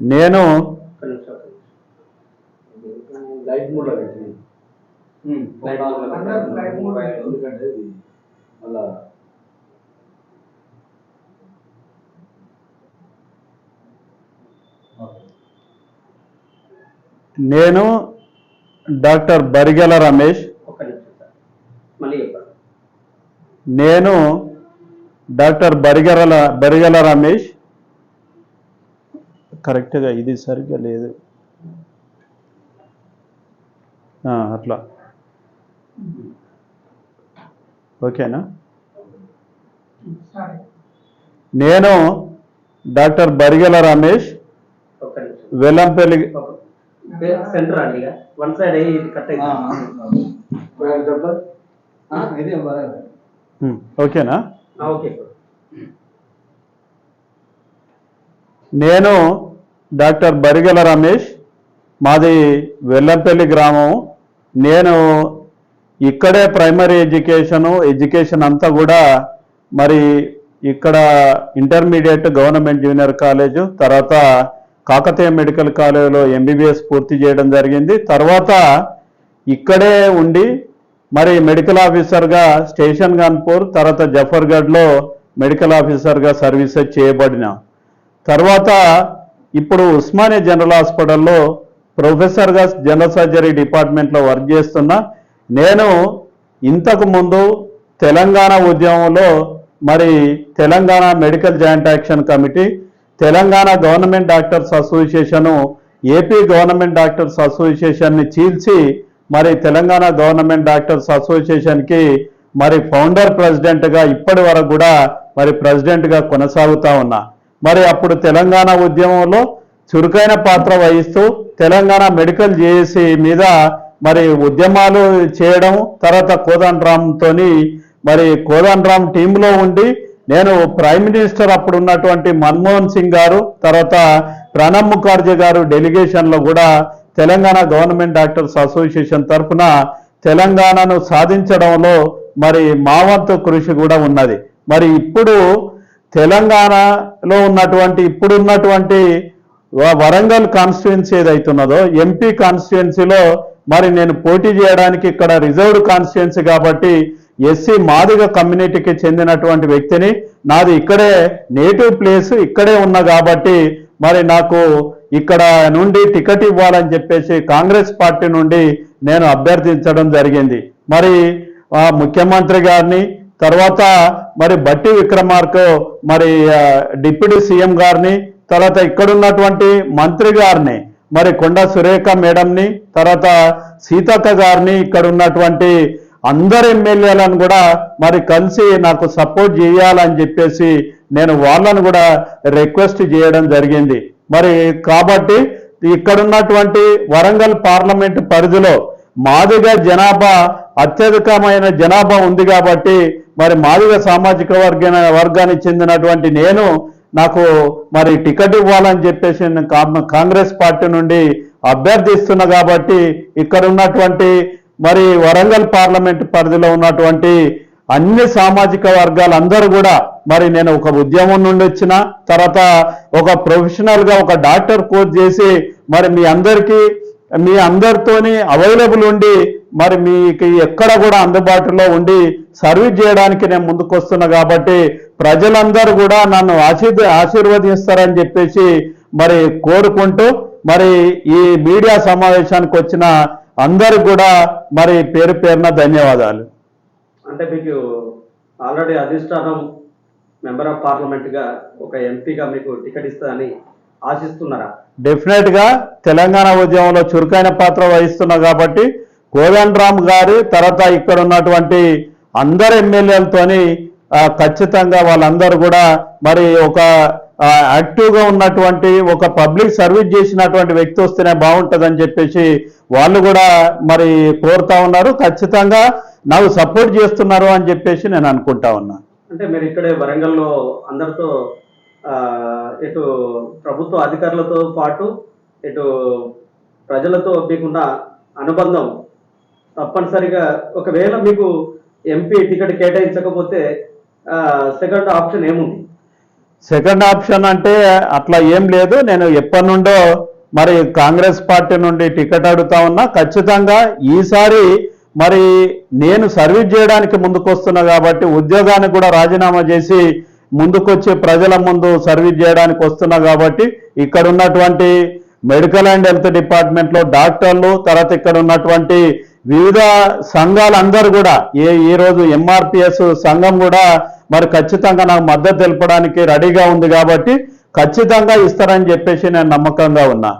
నేను నేను డాక్టర్ బరిగెల రమేష్. ఒక్క నిమిషం సార్. మళ్ళీ చెప్పండి. నేను డాక్టర్ బరిగెల బరిగెల రమేష్. కరెక్ట్గా ఇది సరిగ్గా లేదు. ఆ, అట్లా. ఓకేనా? నేను డాక్టర్ బరిగెల రమేష్ వెల్లంపల్లి సెంటర్ అండి వన్ సైడ్ కట్ ఓకేనా? ఆ, ఓకే. సార్ నేను డాక్టర్ బరిగెల రమేష్ మాది వెల్లంపల్లి గ్రామం నేను ఇక్కడే ప్రైమరీ ఎడ్యుకేషను ఎడ్యుకేషన్ అంతా కూడా మరి ఇక్కడ ఇంటర్మీడియట్ గవర్నమెంట్ జూనియర్ కాలేజు తర్వాత కాకతీయ మెడికల్ కాలేజీలో ఎంబీబీఎస్ పూర్తి చేయడం జరిగింది. తర్వాత ఇక్కడే ఉండి మరి మెడికల్ ఆఫీసర్గా స్టేషన్ కాన్పూర్ తర్వాత జఫర్గఢ్లో మెడికల్ ఆఫీసర్గా సర్వీసెస్ చేయబడిన. తర్వాత ఇప్పుడు ఉస్మానియా జనరల్ హాస్పిటల్లో ప్రొఫెసర్గా జనరల్ సర్జరీ డిపార్ట్మెంట్లో వర్క్ చేస్తున్నా నేను ఇంతకు ముందు తెలంగాణ ఉద్యమంలో మరి Telangana medical joint action committee Telangana government doctors association AP government doctors అసోసియేషన్ని చీల్చి మరి తెలంగాణ గవర్నమెంట్ డాక్టర్స్ అసోసియేషన్కి మరి ఫౌండర్ ప్రెసిడెంట్గా ఇప్పటి వరకు కూడా మరి ప్రెసిడెంట్గా కొనసాగుతా ఉన్నా. మరి అప్పుడు తెలంగాణ ఉద్యమంలో చురుకైన పాత్ర వహిస్తూ తెలంగాణ మెడికల్ జేఏసీ మీద మరి ఉద్యమాలు చేయడం తర్వాత కోదండరామ్తో మరి కోదండరామ్ టీంలో ఉండి నేను ప్రైమ్ మినిస్టర్ అప్పుడు ఉన్నటువంటి మన్మోహన్ సింగ్ గారు తర్వాత ప్రణబ్ ముఖర్జీ గారు డెలిగేషన్లో కూడా తెలంగాణ గవర్నమెంట్ డాక్టర్స్ అసోసియేషన్ తరఫున తెలంగాణను సాధించడంలో మరి మా వంతు కృషి కూడా ఉన్నది. మరి ఇప్పుడు తెలంగాణలో ఉన్నటువంటి ఇప్పుడున్నటువంటి వ- వరంగల్ కాన్స్టిట్యున్సీ ఏదైతున్నదో ఎంపీ కాన్స్టిట్యున్సీలో మరి నేను పోటీ చేయడానికి ఇక్కడ రిజర్వ్డ్ కాన్స్టిట్యున్సీ కాబట్టి ఎస్సీ మాదిగ కమ్యూనిటీకి చెందినటువంటి వ్యక్తిని నాది ఇక్కడే నేటివ్ ప్లేస్ ఇక్కడే ఉన్నా కాబట్టి మరి నాకు ఇక్కడ నుండి టికెట్ ఇవ్వాలని చెప్పేసి కాంగ్రెస్ పార్టీ నుండి నేను అభ్యర్థించడం జరిగింది. మరి ముఖ్యమంత్రి గారిని తర్వాత మరి బట్టి విక్రమార్క మరి డిప్యూటీ సీఎం గారిని తర్వాత ఇక్కడున్నటువంటి మంత్రి గారిని మరి కొండ సురేఖ మేడంని తర్వాత సీతక్క గారిని ఇక్కడ ఉన్నటువంటి అందరు ఎమ్మెల్యేలను కూడా మరి కలిసి నాకు సపోర్ట్ చేయాలని చెప్పేసి నేను వాళ్ళను కూడా రిక్వెస్ట్ చేయడం జరిగింది. మరి కాబట్టి ఇక్కడున్నటువంటి వరంగల్ పార్లమెంట్ పరిధిలో మాదిగా జనాభా అత్యధికమైన జనాభా ఉంది కాబట్టి మరి మాదిగ సామాజిక వర్గ వర్గానికి చెందినటువంటి నేను నాకు మరి టికెట్ ఇవ్వాలని చెప్పేసి కాంగ్రెస్ పార్టీ నుండి అభ్యర్థిస్తున్నా కాబట్టి ఇక్కడ ఉన్నటువంటి మరి వరంగల్ పార్లమెంట్ పరిధిలో ఉన్నటువంటి అన్ని సామాజిక వర్గాలందరూ కూడా మరి నేను ఒక ఉద్యమం నుండి వచ్చిన తర్వాత ఒక ప్రొఫెషనల్గా ఒక డాక్టర్ కోర్స్ చేసి మరి మీ అందరికీ మీ అందరితోని అవైలబుల్ ఉండి మరి మీకు ఎక్కడ కూడా అందుబాటులో ఉండి సర్వీస్ చేయడానికి నేను ముందుకు వస్తున్నా కాబట్టి ప్రజలందరూ కూడా నన్ను ఆశీర్ ఆశీర్వదిస్తారని చెప్పేసి మరి కోరుకుంటూ మరి ఈ మీడియా సమావేశానికి వచ్చిన అందరికి కూడా మరి పేరు పేరున ధన్యవాదాలు. అంటే మీకు ఆల్రెడీ అధిష్టానం మెంబర్ ఆఫ్ పార్లమెంట్గా ఒక ఎంపీగా మీకు టికెట్ ఇస్తుందని ఆశిస్తున్నారా? డెఫినెట్గా తెలంగాణ ఉద్యమంలో చురుకైన పాత్ర వహిస్తున్నా కాబట్టి కోదండరామ్ గారు తర్వాత ఇక్కడ ఉన్నటువంటి అందరు ఎమ్మెల్యేలతోని ఖచ్చితంగా వాళ్ళందరూ కూడా మరి ఒక యాక్టివ్గా ఉన్నటువంటి ఒక పబ్లిక్ సర్వీస్ చేసినటువంటి వ్యక్తి వస్తేనే బాగుంటుందని చెప్పేసి వాళ్ళు కూడా మరి కోరుతా ఉన్నారు. ఖచ్చితంగా నాకు సపోర్ట్ చేస్తున్నారు అని చెప్పేసి నేను అనుకుంటా ఉన్నా. అంటే మీరు ఇక్కడే వరంగల్లో అందరితో ఇటు ప్రభుత్వ అధికారులతో పాటు ఇటు ప్రజలతో మీకున్న అనుబంధం తప్పనిసరిగా ఒకవేళ మీకు ఎంపీ టికెట్ కేటాయించకపోతే సెకండ్ ఆప్షన్ ఏముంది? సెకండ్ ఆప్షన్ అంటే అట్లా ఏం లేదు. నేను ఎప్పటి నుండో మరి కాంగ్రెస్ పార్టీ నుండి టికెట్ అడుగుతా ఉన్నా. ఖచ్చితంగా ఈసారి మరి నేను సర్వీస్ చేయడానికి ముందుకొస్తున్నా కాబట్టి ఉద్యోగానికి కూడా రాజీనామా చేసి ముందుకొచ్చి ప్రజల ముందు సర్వీస్ చేయడానికి వస్తున్నా కాబట్టి ఇక్కడ ఉన్నటువంటి మెడికల్ అండ్ హెల్త్ డిపార్ట్మెంట్లో డాక్టర్లు తర్వాత ఇక్కడ ఉన్నటువంటి వివిధ సంఘాలందరూ కూడా ఏ ఈ రోజు ఎంఆర్పిఎస్ సంఘం కూడా మరి ఖచ్చితంగా నాకు మద్దతు తెలపడానికి రెడీగా ఉంది కాబట్టి ఖచ్చితంగా ఇస్తారని చెప్పేసి నేను నమ్మకంగా ఉన్నా.